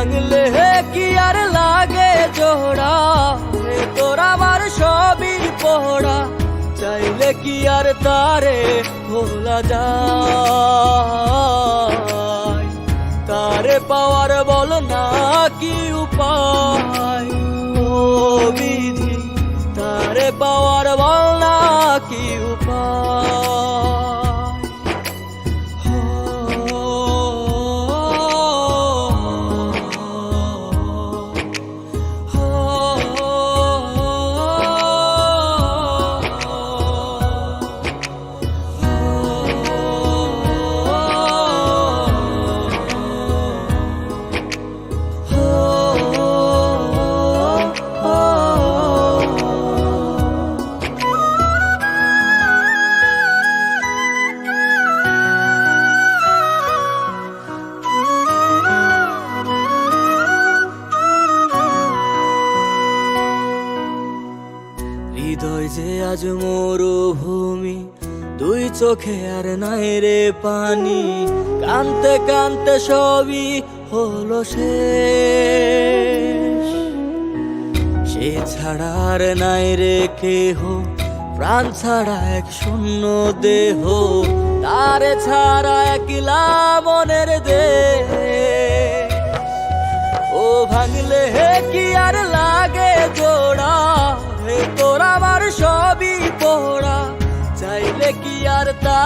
ভাঙলে কি আর লাগে জোড়া ভেতর আমার সবই পোড়া চাইলে কি আর তারে ভোলা যায়? তারে পাওয়ার বল না কি উপায়? ও বিধি, তারে পাওয়ার যে আজ মরুভূমি, দুই চোখে আর নাই রে পানি। কানতে কানতে সবই হলো সে ছাড়া আর নাই রে কেহ, প্রাণ ছাড়া এক শূন্য দেহ। তার ছাড়া একলা মনের দেহ ও ভাঙলে হে কি আর লাগে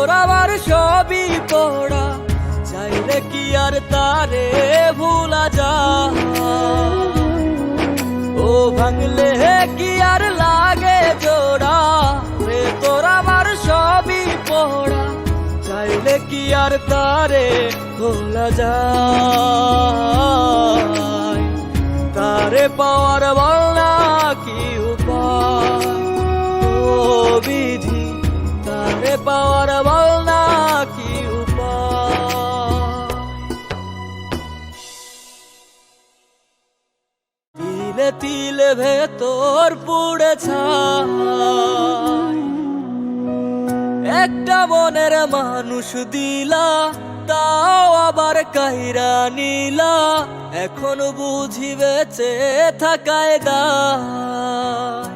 তোর আমার সবই পোড়া। চাইলে কি আর তারে ভুলা যা ও ভাঙলে কি আর লাগে জোড়া। হে তোর আমার সবই পোড়া। চাইলে কি আর তারে ভোলা যায়। তারে পাওয়ার বলনা কি উপায়? ও বিধি, তারে পাওয়ার ভেতর পুড়ে একটা মনের মানুষ দিলা, তাও আবার কাহিরা নিলা। এখন বুঝি বেঁচে থাকায় দায়।